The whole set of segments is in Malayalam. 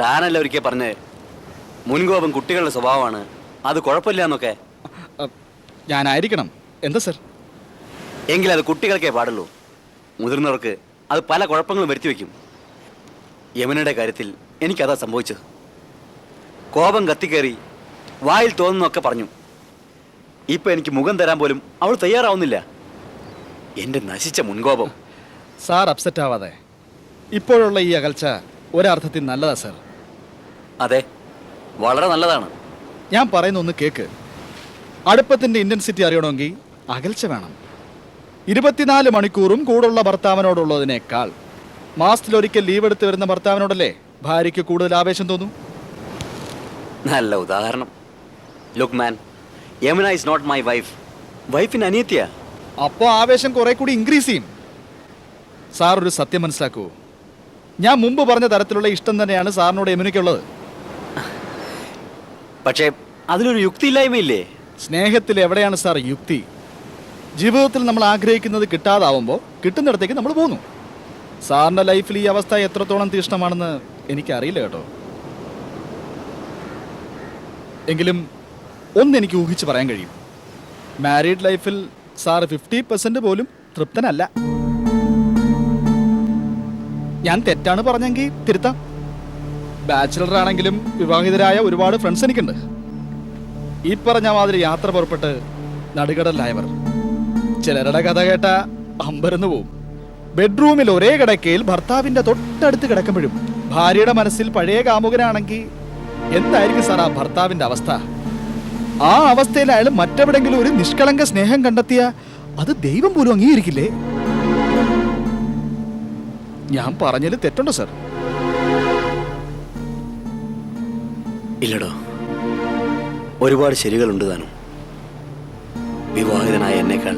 താനല്ല ഒരിക്കൽ പറഞ്ഞത് മുൻകോപം കുട്ടികളുടെ സ്വഭാവമാണ് അത് കുഴപ്പമില്ല എന്നൊക്കെ? ഞാനായിരിക്കണം. എന്താ സർ? എങ്കിൽ അത് കുട്ടികൾക്കേ പാടുള്ളൂ. മുതിർന്നവർക്ക് അത് പല കുഴപ്പങ്ങളും വരുത്തി വയ്ക്കും. യമുനയുടെ കാര്യത്തിൽ എനിക്കതാ സംഭവിച്ചത്. കോപം കത്തിക്കേറി വായിൽ തോന്നുന്നൊക്കെ പറഞ്ഞു. ഇപ്പൊ എനിക്ക് മുഖം തരാൻ പോലും അവൾ തയ്യാറാവുന്നില്ല. എന്റെ നശിച്ച മുൻകോപം. സാർ അപ്സെറ്റ് ആവാതെ. ഇപ്പോഴുള്ള ഈ അകൽച്ച ഒരർത്ഥത്തിൽ നല്ലതാ സർ. അതെ വളരെ നല്ലതാണ്. ഞാൻ പറയുന്ന ഒന്ന് കേക്ക്. അടുപ്പത്തിന്റെ ഇന്റൻസിറ്റി അറിയണമെങ്കിൽ അകൽച്ച വേണം. ഇരുപത്തിനാല് മണിക്കൂറും കൂടുള്ള ഭർത്താവിനോടുള്ളതിനേക്കാൾ മാസത്തിലൊരിക്കൽ ലീവ് എടുത്ത് വരുന്ന ഭർത്താവിനോടല്ലേ ഭാര്യയ്ക്ക് കൂടുതൽ ആവേശം തോന്നും? നല്ല ഉദാഹരണം. Look man Yamuna is not my wife വൈഫിന് അനിയത്തിയാ അപ്പോൾ ആവേശം കുറെ കൂടി ഇൻക്രീസ് ചെയ്യും. സാർ ഒരു സത്യം മനസ്സിലാക്കൂ. ഞാൻ മുമ്പ് പറഞ്ഞ തരത്തിലുള്ള ഇഷ്ടം തന്നെയാണ് സാറിനോട് യമുനയ്ക്കുള്ളത്. പക്ഷേ അതിലൊരു യുക്തിയില്ലായ്മയില്ലേ? സ്നേഹത്തിൽ എവിടെയാണ് സാർ യുക്തി? ജീവിതത്തിൽ നമ്മൾ ആഗ്രഹിക്കുന്നത് കിട്ടാതാവുമ്പോൾ കിട്ടുന്നിടത്തേക്ക് നമ്മൾ പോകുന്നു സാറിന്റെ ലൈഫിൽ ഈ അവസ്ഥ എത്രത്തോളം തീഷ്ണമാണെന്ന് എനിക്കറിയില്ല കേട്ടോ. എങ്കിലും ഒന്നെനിക്ക് ഊഹിച്ച് പറയാൻ കഴിയും. മാരീഡ് ലൈഫിൽ സാർ ഫിഫ്റ്റി പെർസെന്റ് പോലും തൃപ്തനല്ല. ഞാൻ തെറ്റാണ് പറഞ്ഞെങ്കിൽ തിരുത്താം. ബാച്ചിലർ ആണെങ്കിലും വിവാഹിതരായ ഒരുപാട് ഫ്രണ്ട്സ് എനിക്കുണ്ട്. ഈ പറഞ്ഞ മാതിരി യാത്ര പുറപ്പെട്ട് നടുകടലായവർ ചിലരുടെ കഥ കേട്ട അമ്പരന്ന് പോവും. ബെഡ്റൂമിൽ ഒരേ കിടക്കയിൽ ഭർത്താവിന്റെ തൊട്ടടുത്ത് കിടക്കുമ്പോഴും ഭാര്യയുടെ മനസ്സിൽ പഴയ കാമുകനാണെങ്കിൽ എന്തായിരിക്കും സാർ ആ ഭർത്താവിന്റെ അവസ്ഥ? ആ അവസ്ഥയിൽ അയാൾ മറ്റെവിടെങ്കിലും ഒരു നിഷ്കളങ്ക സ്നേഹം കണ്ടെത്തിയ അത് ദൈവം പോലും അംഗീകരിക്കില്ലേ? ഞാൻ പറഞ്ഞതിൽ തെറ്റുണ്ടോ സാർ. ഇല്ലടോ. ഒരുപാട് ശരികളുണ്ട് താനും. വിവാഹിതനായ എന്നേക്കാൾ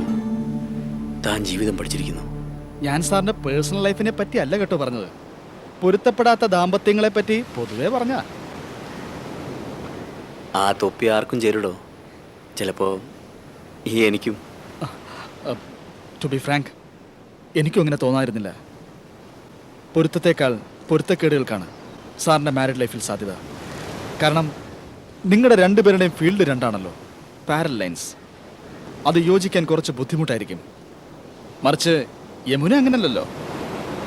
താൻ ജീവിതം പഠിച്ചിരിക്കുന്നു. ഞാൻ സാറിന്റെ പേഴ്സണൽ ലൈഫിനെ പറ്റി അല്ല കേട്ടോ പറഞ്ഞത്. പൊരുത്തപ്പെടാത്ത ദാമ്പത്യങ്ങളെ പറ്റി പൊതുവേ പറഞ്ഞ. ആ തൊപ്പി ആർക്കും ചേരുടോ? ചിലപ്പോ ഈ എനിക്കും ടു ബി ഫ്രാങ്ക് എനിക്കും അങ്ങനെ തോന്നായിരുന്നില്ല. പൊരുത്തത്തേക്കാൾ പൊരുത്തക്കേടുകൾക്കാണ് സാറിന്റെ മാരിഡ് ലൈഫിൽ സാധ്യത. കാരണം നിങ്ങളുടെ രണ്ടുപേരുടെയും ഫീൽഡ് രണ്ടാണല്ലോ പാരൽ ലൈൻസ് അത് യോജിക്കാൻ കുറച്ച് ബുദ്ധിമുട്ടായിരിക്കും. മറിച്ച് യമുന അങ്ങനല്ലല്ലോ.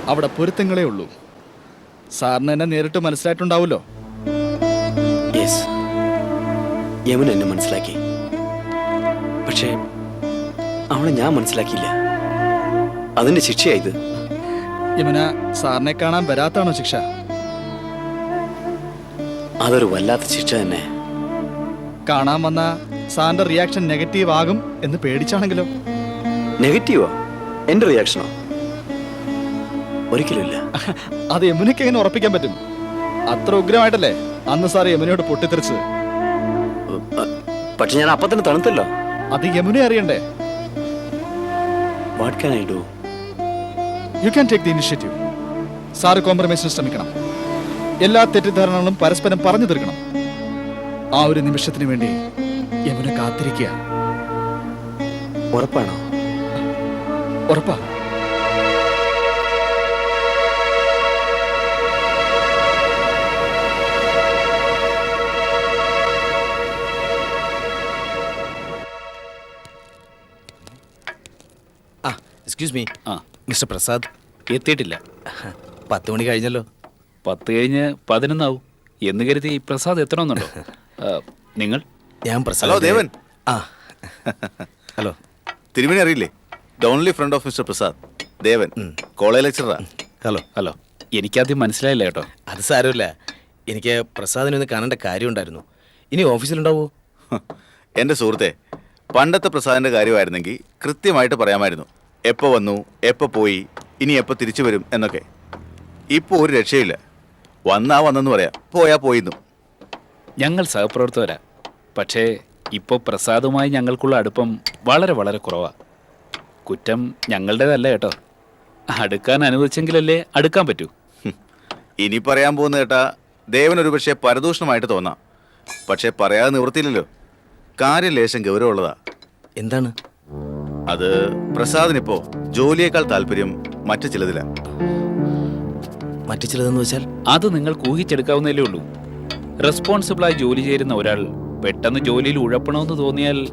അവിടെ പൊരുത്തങ്ങളേ ഉള്ളൂ. സാറിന് എന്നെ നേരിട്ട് മനസ്സിലായിട്ടുണ്ടാവുമല്ലോ. യമുന എന്നെ മനസ്സിലാക്കി. പക്ഷേ അവളെ ഞാൻ മനസ്സിലാക്കിയില്ല. അതിന്റെ ശിക്ഷയായത് യമുന സാറിനെ കാണാൻ വരാത്താണോ ശിക്ഷ? അതൊരു വല്ലാത്ത ശിക്ഷ തന്നെ. കാണാൻ വന്ന സാറിന്റെ റിയാക്ഷൻ നെഗറ്റീവ് ആകും എന്ന് പേടിച്ചാണെങ്കിലോ? നെഗറ്റീവോ എന്റെ റിയാക്ഷനോ ഒരിക്കലും അത് യമുനയ്ക്ക് എങ്ങനെ ഉറപ്പിക്കാൻ പറ്റും? അത്ര ഉഗ്രമായിട്ടല്ലേ അന്ന് സാർ യമുനയോട് പൊട്ടിത്തെറിച്ചത്? പക്ഷെ ഞാൻ അപ്പത്തിന് തണുത്തല്ലോ. അത് യമുന അറിയണ്ടേ? What can I do you can take the initiative sir കോംപ്രമൈസിന് ശ്രമിക്കണം. എല്ലാ തെറ്റിദ്ധാരണകളും പരസ്പരം പറഞ്ഞു തീർക്കണം. ആ ഒരു നിമിഷത്തിന് വേണ്ടി യമുന കാത്തിരിക്കുക. ഉറപ്പാണോ? ഉറപ്പാ. ആ എക്സ്ക്യൂസ് മീ ആ മിസ്റ്റർ പ്രസാദ് എത്തിയിട്ടില്ല. പത്ത് മണി കഴിഞ്ഞല്ലോ. പത്ത് കഴിഞ്ഞ് പതിനൊന്നാവും. എന്ന് കരുതി പ്രസാദ് എത്തണമെന്നുണ്ടോ? ആ, നിങ്ങൾ? ഞാൻ പ്രസാദ് ഹലോ ദേവൻ. ആ. ഹലോ. തിരുമണി അറിയില്ലേ? Don Lee only friend of mister Prasad. Devan. College ലെക്ചറാ hello. Hello. എനിക്കാദ്യം മനസ്സിലായില്ല കേട്ടോ. അത് സാരമില്ല. എനിക്ക് പ്രസാദിനെ ഒന്ന് കാണേണ്ട കാര്യമുണ്ടായിരുന്നു. ഇനി ഓഫീസിലുണ്ടാവോ? എന്റെ സുഹൃത്തെ പണ്ടത്തെ പ്രസാദിന്റെ കാര്യമായിരുന്നെങ്കിൽ കൃത്യമായിട്ട് പറയാമായിരുന്നു. എപ്പോ വന്നു എപ്പോൾ പോയി ഇനി എപ്പോൾ തിരിച്ചു വരും എന്നൊക്കെ. ഇപ്പോൾ ഒരു രക്ഷയില്ല. വന്നാ വന്നെന്ന് പറയാം. പോയാ പോയിന്നു. ഞങ്ങൾ സഹപ്രവർത്തകരാ. പക്ഷേ ഇപ്പോൾ പ്രസാദുമായി ഞങ്ങൾക്കുള്ള അടുപ്പം വളരെ വളരെ കുറവാ. കുറ്റം ഞങ്ങളുടേതല്ല കേട്ടോ. അടുക്കാൻ അനുവദിച്ചെങ്കിലല്ലേ അടുക്കാൻ പറ്റൂ. ഇനി പറയാൻ പോകുന്ന കേട്ടാ ദേവൻ ഒരു പക്ഷേ പരദൂഷണമായിട്ട് തോന്നാം. പക്ഷേ പറയാതെ നിവൃത്തിയില്ലല്ലോ. കാര്യം ലേശം ഗൗരവമുള്ളതാ. എന്താണ്? അത് പ്രസാദിനിപ്പോ ജോലിയേക്കാൾ താല്പര്യം മറ്റു ചിലതിലാണ് മറ്റു ചിലതെന്ന് വെച്ചാൽ അത് നിങ്ങൾ ഊഹിച്ചെടുക്കാവുന്നതേ ഉള്ളൂ. റെസ്പോൺസിബിളായി ജോലി ചേരുന്ന ഒരാൾ പെട്ടെന്ന് ജോലിയിൽ ഉഴപ്പണമെന്ന് തോന്നിയാൽ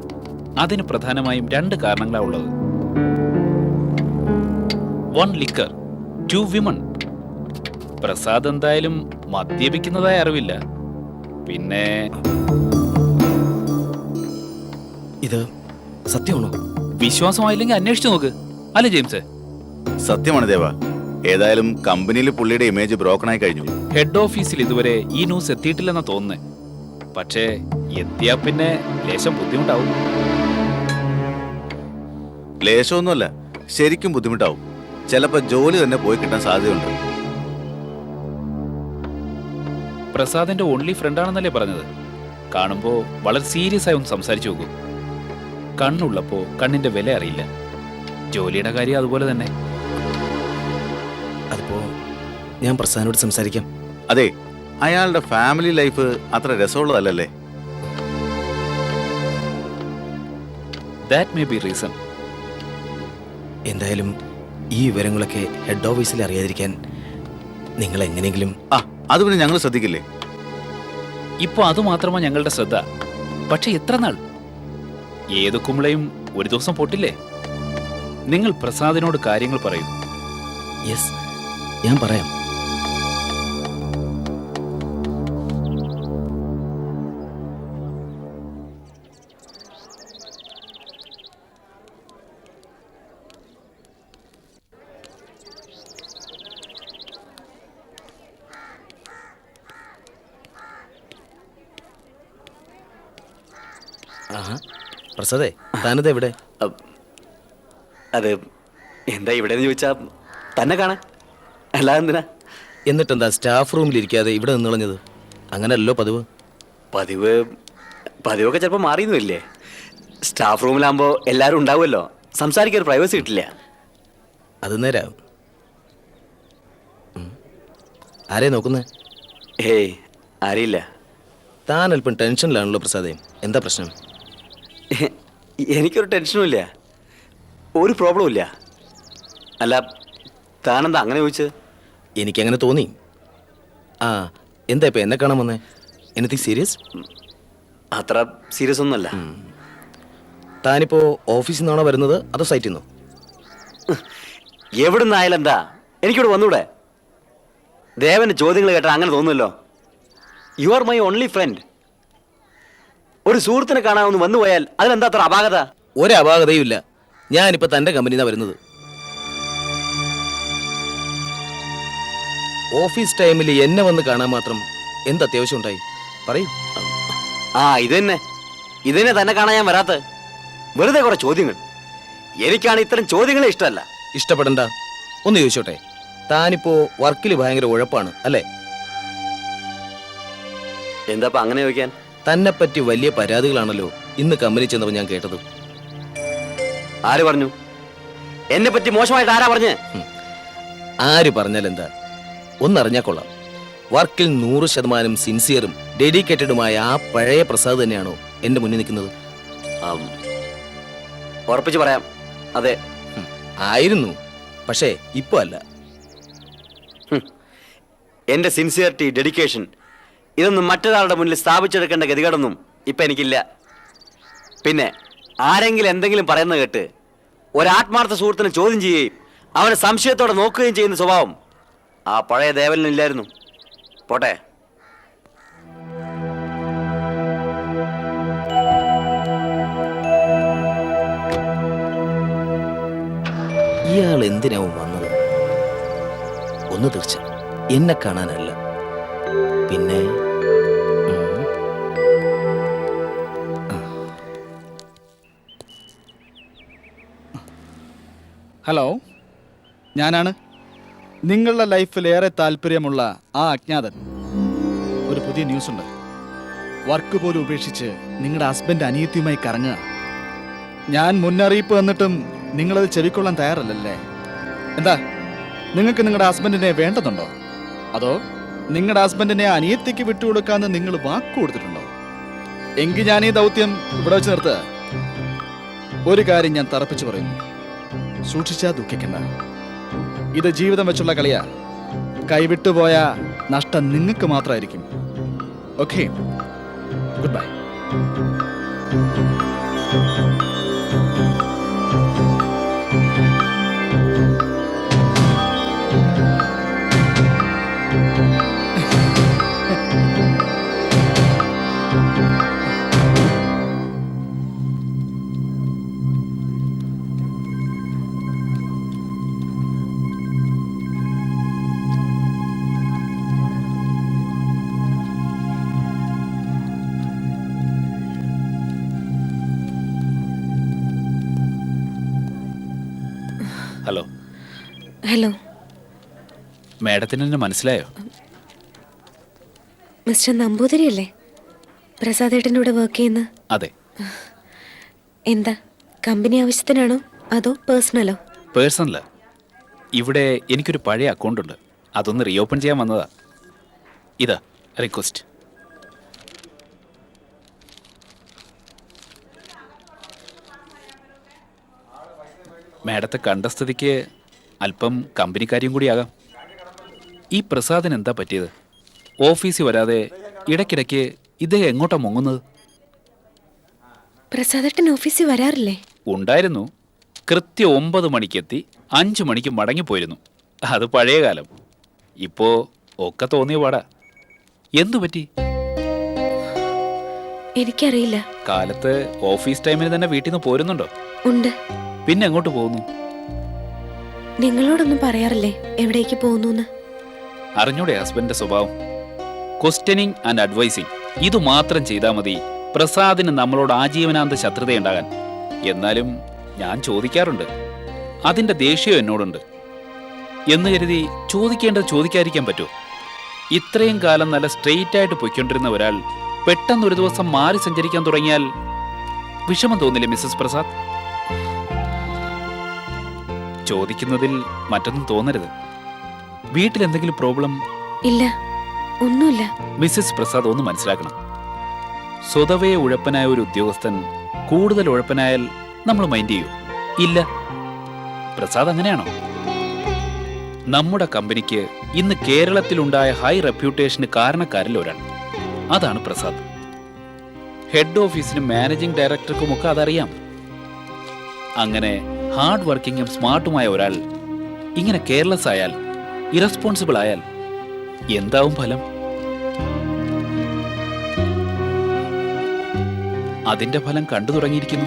അതിന് പ്രധാനമായും രണ്ട് കാരണങ്ങളാണ് ഉള്ളത്. One liquor. Two women. Prasad എന്തായാലും മദ്യപിക്കുന്നതായി അറിവില്ല. പിന്നെ ഇത് സത്യമാണോ? വിശ്വാസമായില്ലെങ്കിൽ അന്വേഷിച്ചു നോക്ക്. അല്ലേ ജെയിംസ്? സത്യമാണ് ദേവ. ഏതായാലും കമ്പനിയിൽ പുള്ളിയുടെ ഇമേജ് ബ്രോക്കൺ ആയി കഴിഞ്ഞു. ഹെഡ് ഓഫീസിൽ ഇതുവരെ ഈ ന്യൂസ് എത്തിയിട്ടില്ലെന്നാ തോന്നുന്നേ. പക്ഷേ എത്തിയാ പിന്നെ ലേശം ബുദ്ധിമുട്ടാവും. ലേശമൊന്നുമല്ല ശരിക്കും ബുദ്ധിമുട്ടാവും. ചിലപ്പോ ജോലി തന്നെ പോയി കിട്ടാൻ സാധ്യതയുണ്ട്. പ്രസാദിന്റെ ഓൺലി ഫ്രണ്ടാണെന്നല്ലേ പറഞ്ഞത്? കാണുമ്പോ വളരെ സീരിയസ് ആയി ഒന്ന് സംസാരിച്ചു നോക്കൂ. കണ്ണുള്ളപ്പോ കണ്ണിന്റെ വില അറിയില്ല. ജോലിയുടെ കാര്യം അതുപോലെ തന്നെ. അതിപ്പോ ഞാൻ പ്രസാദിനോട് സംസാരിക്കാം. അതെ അയാളുടെ ഫാമിലി ലൈഫ് അത്ര രസമുള്ളതല്ലേ ദാറ്റ് മേ ബി റീസൺ എന്തായാലും ഈ വിവരങ്ങളൊക്കെ ഹെഡ് ഓഫീസിൽ അറിയാതിരിക്കാൻ നിങ്ങൾ എങ്ങനെയെങ്കിലും ആ അത് പിന്നെ ഞങ്ങൾ ശ്രദ്ധിക്കില്ലേ? ഇപ്പൊ അത് മാത്രമാണ് ഞങ്ങളുടെ ശ്രദ്ധ. പക്ഷെ എത്ര നാൾ? ഏത് കുമ്പളയും ഒരു ദിവസം പൊട്ടില്ലേ? നിങ്ങൾ പ്രസാദിനോട് കാര്യങ്ങൾ പറയൂ. യെസ് ഞാൻ പറയാം. ആഹാ. പ്രസാദേ താനത് എവിടെ അത് എന്താ ഇവിടെ ചോദിച്ചാ തന്നെ കാണാ അല്ല എന്തിനാ എന്നിട്ടെന്താ സ്റ്റാഫ് റൂമിൽ ഇരിക്കാതെ ഇവിടെ നിന്നുളഞ്ഞത് അങ്ങനല്ലോ പതിവ്. പതിവ് പതിവൊക്കെ ചിലപ്പോൾ മാറിയൊന്നുമില്ലേ? സ്റ്റാഫ് റൂമിലാകുമ്പോൾ എല്ലാവരും ഉണ്ടാവുമല്ലോ. സംസാരിക്കാൻ ഒരു പ്രൈവസി കിട്ടില്ല. അത് നേരാ. ആരെ നോക്കുന്നേ? ഏയ് ആരെയില്ല. താൻ അല്പം ടെൻഷനിലാണല്ലോ പ്രസാദേ. എന്താ പ്രശ്നം? എനിക്കൊരു ടെൻഷനും ഇല്ല ഒരു പ്രോബ്ലവും ഇല്ല അല്ല താനെന്താ അങ്ങനെ ചോദിച്ചത് എനിക്കങ്ങനെ തോന്നി. ആ എന്താ ഇപ്പം എന്നെ കാണാൻ വന്നേ? എനിത്തിങ് സീരിയസ് അത്ര സീരിയസ് ഒന്നുമല്ല. താനിപ്പോൾ ഓഫീസിൽ നിന്നാണോ വരുന്നത്? അതോ സൈറ്റിൽ നിന്നോ? എവിടെ നിന്നായാലും എന്താ? എനിക്കിവിടെ വന്നൂടെ? ദേവന്റെ ചോദ്യങ്ങൾ കേട്ടാൽ അങ്ങനെ തോന്നുമല്ലോ. You are my only friend ഒരു സുഹൃത്തിനെ കാണാമെന്ന് വന്നുപോയാൽ അതിലെന്താ അത്ര അപാകത? ഒരപാകതയും ഇല്ല. ഞാനിപ്പോ തന്റെ കമ്പനിയിൽ നിന്നാണ് വരുന്നത്. ഓഫീസ് ടൈമിൽ എന്നെ വന്ന് കാണാൻ മാത്രം എന്ത് അത്യാവശ്യം ഉണ്ടായി? പറയൂ. ആ ഇത് തന്നെ ഇതിനെ തന്നെ തന്നെ കാണാൻ ഞാൻ വരാത്ത. വെറുതെ കുറെ ചോദ്യങ്ങൾ. എനിക്കാണ് ഇത്തരം ചോദ്യങ്ങളെ ഇഷ്ടമല്ല. ഇഷ്ടപ്പെടണ്ട. ഒന്ന് ചോദിച്ചോട്ടെ. താനിപ്പോ വർക്കിൽ ഭയങ്കര ഉഴപ്പാണ് അല്ലേ? എന്താ അങ്ങനെ ചോദിക്കാൻ? തന്നെ പറ്റി വലിയ പരാതികളാണല്ലോ ഇന്ന് കമ്പനി ചെന്നപ്പോൾ ഞാൻ കേട്ടത്. ആര് പറഞ്ഞു? എന്നെ പറ്റി മോശമായിട്ട് ആരാ പറഞ്ഞ്? ആര് പറഞ്ഞാൽ എന്താ? ഒന്നറിഞ്ഞാൽ കൊള്ളാം. വർക്കിൽ നൂറ് ശതമാനം സിൻസിയറും ഡെഡിക്കേറ്റഡുമായ ആ പഴയ പ്രസാദ് തന്നെയാണോ എന്റെ മുന്നിൽ നിൽക്കുന്നത്? ഉറപ്പിച്ച് പറയാം. അതെ. ആയിരുന്നു. പക്ഷേ ഇപ്പോ അല്ല. എന്റെ സിൻസിയറിറ്റി ഡെഡിക്കേഷൻ ഇതൊന്നും മറ്റൊരാളുടെ മുന്നിൽ സ്ഥാപിച്ചെടുക്കേണ്ട ഗതികേടൊന്നും ഇപ്പൊ എനിക്കില്ല. പിന്നെ ആരെങ്കിലും എന്തെങ്കിലും പറയുന്ന കേട്ട് ഒരാത്മാർത്ഥ സുഹൃത്തിനെ ചോദ്യം ചെയ്യുകയും അവനെ സംശയത്തോടെ നോക്കുകയും ചെയ്യുന്ന സ്വഭാവം ആ പഴയ ദേവനില്ലായിരുന്നു പോട്ടെ. ഇയാൾ എന്തിനാവും വന്നത്? ഒന്ന് തീർച്ച എന്നെ കാണാനല്ല. പിന്നെ? ഹലോ ഞാനാണ്. നിങ്ങളുടെ ലൈഫിൽ ഏറെ താല്പര്യമുള്ള ആ അജ്ഞാതൻ. ഒരു പുതിയ ന്യൂസ് ഉണ്ട് വർക്ക് പോലും ഉപേക്ഷിച്ച് നിങ്ങളുടെ ഹസ്ബൻഡ് അനിയത്തിയുമായി കറങ്ങുക. ഞാൻ മുന്നറിയിപ്പ് തന്നിട്ടും നിങ്ങളത് ചെവിക്കൊള്ളാൻ തയ്യാറല്ലല്ലേ? എന്താ നിങ്ങൾക്ക് നിങ്ങളുടെ ഹസ്ബൻഡിനെ വേണ്ടതുണ്ടോ? അതോ നിങ്ങളുടെ ഹസ്ബൻഡിനെ അനിയത്തിക്ക് വിട്ടുകൊടുക്കാമെന്ന് നിങ്ങൾ വാക്ക് കൊടുത്തിട്ടുണ്ടോ? എങ്കിൽ ഞാൻ ഈ ദൗത്യം ഇവിടെ വെച്ച് നിർത്തുക. ഒരു കാര്യം ഞാൻ തറപ്പിച്ചു പറയുന്നു. സൂക്ഷിച്ചാ ദുഃഖിക്കണ്ട. ഇത് ജീവിതം വെച്ചുള്ള കളിയാ. കൈവിട്ടുപോയ നഷ്ടം നിങ്ങൾക്ക് മാത്രമായിരിക്കും ഓക്കെ ഗുഡ് ബൈ ഹലോ. മാഡത്തിന് എന്നെ മനസ്സിലായോ? മിസ്റ്റർ നമ്പൂതിരി അല്ലേ പ്രസാദ് ഏട്ടന്റെ കൂടെ വർക്ക് ചെയ്യുന്ന? അതെ. എന്താ? കമ്പനി ആവശ്യത്തിനാണോ? അതോ പേഴ്സണലോ പേഴ്സണൽ ഇവിടെ എനിക്കൊരു പഴയ അക്കൗണ്ട് ഉണ്ട്. അതൊന്ന് റീഓപ്പൺ ചെയ്യാൻ വന്നതാ. ഇതാ റിക്വസ്റ്റ് മാഡത്തെ കണ്ട സ്ഥിതിക്ക് അല്പം കമ്പനിക്കാരിയും കൂടിയാകാം. ഈ പ്രസാദിന് എന്താ പറ്റിയത്? ഓഫീസിൽ വരാതെ ഇടയ്ക്കിടയ്ക്ക് ഇദ്ദേഹം എങ്ങോട്ടാ മുങ്ങുന്നത്? പ്രസാദേട്ടൻ ഓഫീസിൽ വരാറില്ലേ? ഉണ്ടായിരുന്നു. കൃത്യം ഒമ്പത് മണിക്കെത്തി അഞ്ചു മണിക്ക് മടങ്ങിപ്പോയിരുന്നു അത് പഴയ കാലം. ഇപ്പോ ഒക്കെ തോന്നിയ പാടാ. എന്തു പറ്റി? എനിക്കറിയില്ല. കാലത്ത് ഓഫീസ് ടൈമിന് തന്നെ വീട്ടിൽ നിന്ന് പോരുന്നുണ്ടോ? ഉണ്ട്. പിന്നെ എങ്ങോട്ട് പോകുന്നു? നിങ്ങളോടൊന്നും പറയാറില്ലേ? എവിടേക്ക് പോകുന്നു അറിഞ്ഞൂടെ ഹസ്ബൻഡിന്റെ സ്വഭാവം? ക്വസ്റ്റ്യനിങ് ആൻഡ് അഡ്വൈസിങ് ഇത് മാത്രം ചെയ്താൽ മതി. പ്രസാദിന് നമ്മളോട് ആജീവനാന്ത ശത്രുതയുണ്ടാകാൻ. എന്നാലും ഞാൻ ചോദിക്കാറുണ്ട്. അതിന്റെ ദേഷ്യം എന്നോടുണ്ട്. എന്ന് കരുതി ചോദിക്കേണ്ടത് ചോദിക്കാതിരിക്കാൻ പറ്റുമോ ഇത്രയും കാലം നല്ല സ്ട്രെയിറ്റ് ആയിട്ട് പൊയ്ക്കൊണ്ടിരുന്ന ഒരാൾ പെട്ടെന്ന് ഒരു ദിവസം മാറി സഞ്ചരിക്കാൻ തുടങ്ങിയാൽ വിഷമം തോന്നില്ലേ മിസ്സസ് പ്രസാദ്? ചോദിക്കുന്നതിൽ മറ്റൊന്നും തോന്നരുത്. വീട്ടിൽ എന്തെങ്കിലും പ്രോബ്ലം? ഇല്ല. ഒന്നുമില്ല. മിസ്സസ് പ്രസാദ് ഒന്ന് മനസ്സിലാക്കണം. സ്വതവേ ഉഴപ്പനായ ഒരു ഉദ്യോഗസ്ഥൻ കൂടുതൽ ഉഴപ്പനായാൽ നമ്മൾ മൈൻഡ് ചെയ്യൂ. ഇല്ല. പ്രസാദ് അങ്ങനെയാണോ? നമ്മുടെ കമ്പനിക്ക് ഇന്ന് കേരളത്തിലുണ്ടായ ഹൈ റെപ്യൂട്ടേഷന് കാരണക്കാരിൽ ഒരാൾ. അതാണ് പ്രസാദ്. ഹെഡ് ഓഫീസിനും മാനേജിംഗ് ഡയറക്ടർക്കും ഒക്കെ അതറിയാം. അങ്ങനെ ഹാർഡ് വർക്കിംഗും സ്മാർട്ടുമായ ഒരാൾ ഇങ്ങനെ കെയർലെസ് ആയാൽ ഇറസ്പോൺസിബിൾ ആയാൽ എന്താവും ഫലം? അതിന്റെ ഫലം കണ്ടു തുടങ്ങിയിരിക്കുന്നു.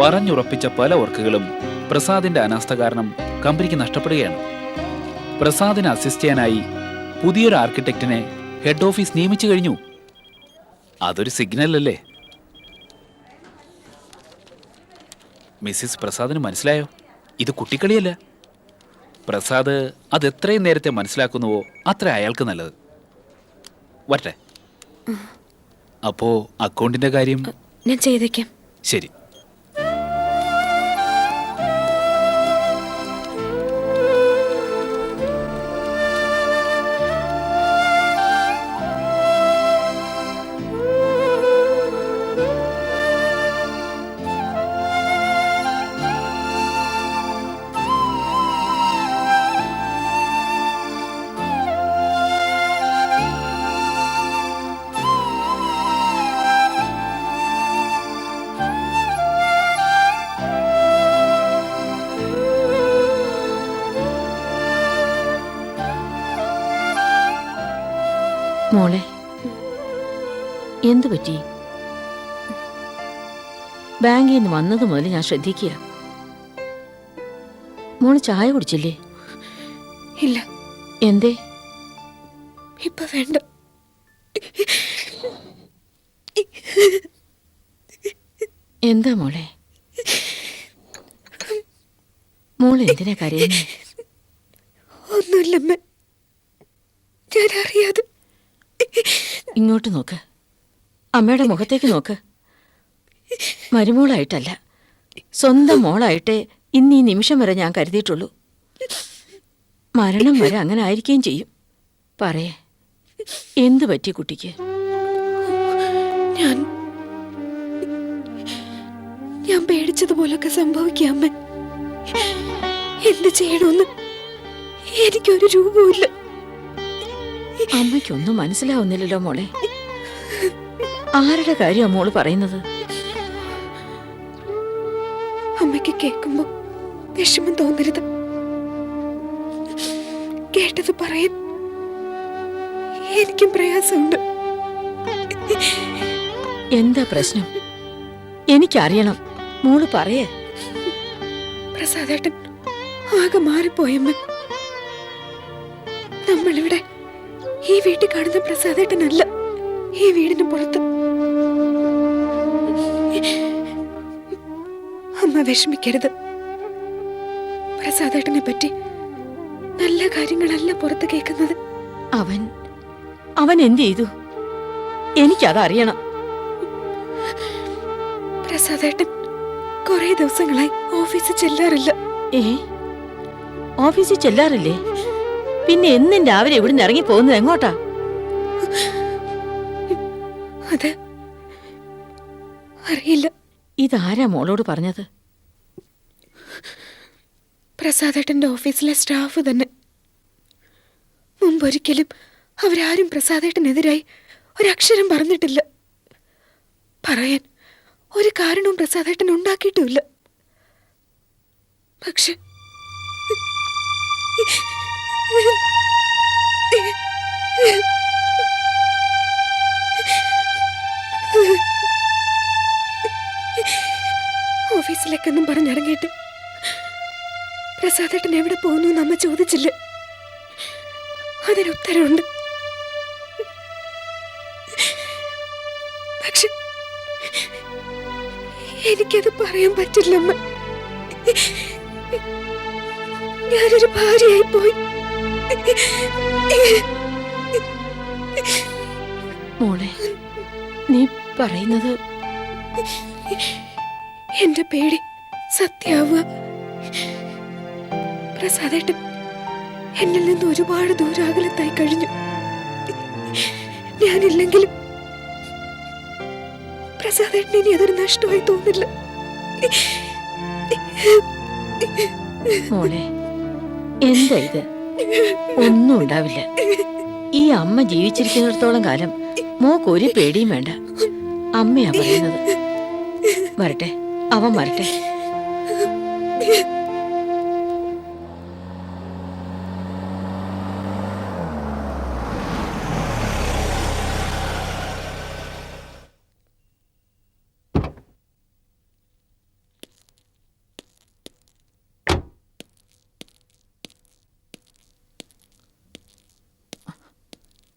പറഞ്ഞുറപ്പിച്ച പല വർക്കുകളും പ്രസാദിന്റെ അനാസ്ഥ കാരണം കമ്പനിക്ക് നഷ്ടപ്പെടുകയാണ്. പ്രസാദിനെ അസിസ്റ്റ് ചെയ്യാനായി പുതിയൊരു ആർക്കിടെക്റ്റിനെ ഹെഡ് ഓഫീസ് നിയമിച്ചു കഴിഞ്ഞു. അതൊരു സിഗ്നൽ അല്ലേ? മിസ്സിസ് പ്രസാദിന് മനസ്സിലായോ? ഇത് കുട്ടിക്കളിയല്ല? പ്രസാദ് അത് എത്രയും നേരത്തെ മനസ്സിലാക്കുന്നുവോ അത്ര അയാൾക്ക് നല്ലത്. വരട്ടെ. അപ്പോ അക്കൗണ്ടിന്റെ കാര്യം? ഞാൻ ചെയ്തേക്കാം. ശരി. എന്തു പറ്റി ബാങ്കിൽ നിന്ന് വന്നത് മുതൽ ഞാൻ ശ്രദ്ധിക്കുക. മോൾ ചായ കുടിച്ചില്ലേ? ഇല്ല. എന്തേ? ഇപ്പൊ വേണ്ട. എന്താ മോളെ? മോൾ എന്തിനാ കരയുന്നേ? ഒന്നുമില്ലമ്മ. ഞാൻ അറിയാതെ ഇങ്ങോട്ട് നോക്ക്. അമ്മയുടെ മുഖത്തേക്ക് നോക്ക്. മരുമോളായിട്ടല്ല. സ്വന്തം മോളായിട്ടേ ഇന്ന് ഈ നിമിഷം വരെ ഞാൻ കരുതിയിട്ടുള്ളൂ. മരണം വരെ അങ്ങനെ ആയിരിക്കുകയും ചെയ്യും. പറയേ എന്തു പറ്റി കുട്ടിക്ക്? ഞാൻ ഞാൻ പേടിച്ചതുപോലൊക്കെ സംഭവിക്കാം അമ്മ. എന്ത് ചെയ്യണമെന്ന് എനിക്കൊരു രൂപമില്ല അമ്മയ്ക്കൊന്നും മനസ്സിലാവുന്നില്ലല്ലോ മോളെ. ആരുടെ കാര്യമാ മോൾ പറയുന്നത്? അമ്മയ്ക്ക് കേൾക്കുമ്പോ വിഷമം തോന്നരുത്. കേട്ടത് പറയാൻ എനിക്കും പ്രയാസമുണ്ട്. എന്താ പ്രശ്നം? എനിക്കറിയണം. മോൾ പറയേ. പ്രസാദേട്ടൻ ആകെ മാറിപ്പോയമ്മ. നമ്മളിവിടെ ഈ വീട്ടിൽ കാണുന്ന പ്രസാദേട്ടനല്ല ഈ വീടിന് പുറത്ത്. അമ്മ വിഷമിക്കരുത്. പ്രസാദേട്ടനെ പറ്റി നല്ല കാര്യങ്ങളല്ല പുറത്ത് കേൾക്കുന്നത്. അവൻ അവൻ എന്ത് ചെയ്തു? എനിക്കതറിയണം. പ്രസാദേട്ടൻ കുറെ ദിവസങ്ങളായി ഓഫീസിൽ ചെല്ലാറില്ല. ഏ? ഓഫീസിൽ ചെല്ലാറില്ലേ? പിന്നെ എന്നും രാവിലെ നിന്ന് ഇറങ്ങി പോകുന്നത് എങ്ങോട്ടാ? അത് അറിയില്ല. ഇതാരാ മോളോട് പറഞ്ഞത്? പ്രസാദേട്ടന്റെ ഓഫീസിലെ സ്റ്റാഫ് തന്നെ. മുമ്പൊരിക്കലും അവരാരും പ്രസാദേട്ടനെതിരായി ഒരക്ഷരം പറഞ്ഞിട്ടില്ല. പറയാൻ ഒരു കാരണവും പ്രസാദേട്ടൻ ഉണ്ടാക്കിയിട്ടുമില്ല. പക്ഷെ ഓഫീസിലേക്കൊന്നും പറഞ്ഞിറങ്ങിയിട്ട് പ്രസാദേട്ടൻ എവിടെ പോകുന്നു അമ്മ ചോദിച്ചില്ല. അതിന് ഉത്തരവുണ്ട്. പക്ഷെ എനിക്കത് പറയാൻ പറ്റില്ല അമ്മ ഞാനൊരു ഭാര്യയായി പോയി. മോളെ നീ പറയുന്നത് എന്റെ പേടി സത്യാവുക. പ്രസാദേട്ടൻ എന്നിൽ നിന്ന് ഒരുപാട് ദൂരാകലത്തായി കഴിഞ്ഞു. ഞാനില്ലെങ്കിലും പ്രസാദേട്ടൻ ഇനി അതൊരു നഷ്ടമായി തോന്നില്ല. മോളെ ഒന്നും ഉണ്ടാവില്ല. ഈ അമ്മ ജീവിച്ചിരിക്കുന്നിടത്തോളം കാലം മോക്ക് ഒരു പേടിയും വേണ്ട. അമ്മയാ പറയുന്നത്. വരട്ടെ അവൻ വരട്ടെ.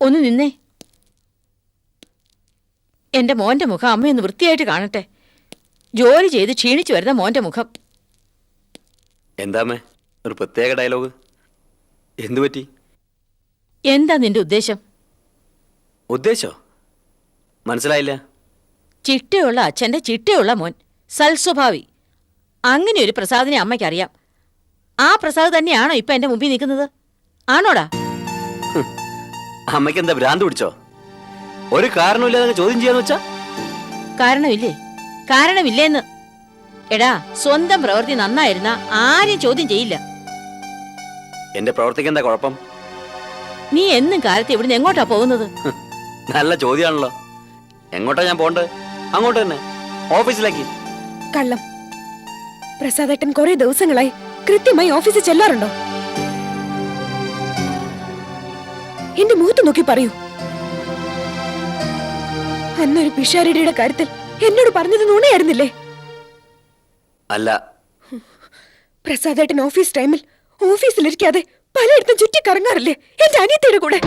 ഒന്ന് നിന്നേ. എന്റെ മോന്റെ മുഖം അമ്മയൊന്ന് വൃത്തിയായിട്ട് കാണട്ടെ. ജോലി ചെയ്ത് ക്ഷീണിച്ചു വരുന്ന മോന്റെ മുഖം. എന്താമേ ഒരു പ്രത്യേക ഡയലോഗ്. എന്തു പറ്റി? എന്താ നിന്റെ ഉദ്ദേശം? ഉദ്ദേശോ? മനസ്സിലായില്ല. ചിട്ടയുള്ള അച്ഛന്റെ ചിട്ടയുള്ള മോൻ സൽസ്വഭാവി. അങ്ങനെ ഒരു പ്രസാദിനെ അമ്മയ്ക്കറിയാം. ആ പ്രസാദ് തന്നെയാണോ ഇപ്പൊ എന്റെ മുമ്പിൽ നിൽക്കുന്നത്? ആണോടാ? അമ്മയ്ക്ക് എന്താ ഭ്രാന്ത് പിടിച്ചോ? ഒരു കാരണമില്ലാതെ ചോദ്യം ചെയ്യാന്ന് വെച്ചാ? കാരണമില്ലേ? കാരണമില്ലേന്ന്. എടാ സ്വന്തം പ്രവൃത്തി നന്നായിരുന്ന ആരും ചോദ്യം ചെയ്യില്ല. എന്റെ പ്രവർത്തിക്ക് എന്താ കുഴപ്പം? നീ എന്നും കാലത്ത് ഇവിടുന്ന് എങ്ങോട്ടാ പോകുന്നത്? നല്ല ചോദ്യമാണല്ലോ. എങ്ങോട്ടാ ഞാൻ പോണ്ടത് അങ്ങോട്ട് തന്നെ. ഓഫീസിലേക്ക്. കള്ളം. പ്രസാദേട്ടൻ കുറെ ദിവസങ്ങളായി കൃത്യമായി ഓഫീസിൽ ചെല്ലാറുണ്ടോ? എന്റെ മുഖത്ത് നോക്കി പറയൂ. അന്നൊരു പിഷാരടിയുടെ കാര്യത്തിൽ എന്നോട് പറഞ്ഞത് നുണയായിരുന്നില്ലേ? അല്ല. പ്രസാദേട്ടൻ ഓഫീസ് ടൈമിൽ ഓഫീസിലിരിക്കാതെ പലയിടത്തും ചുറ്റി കറങ്ങാറില്ലേ എന്റെ അനിയത്തിയുടെ കൂടെ.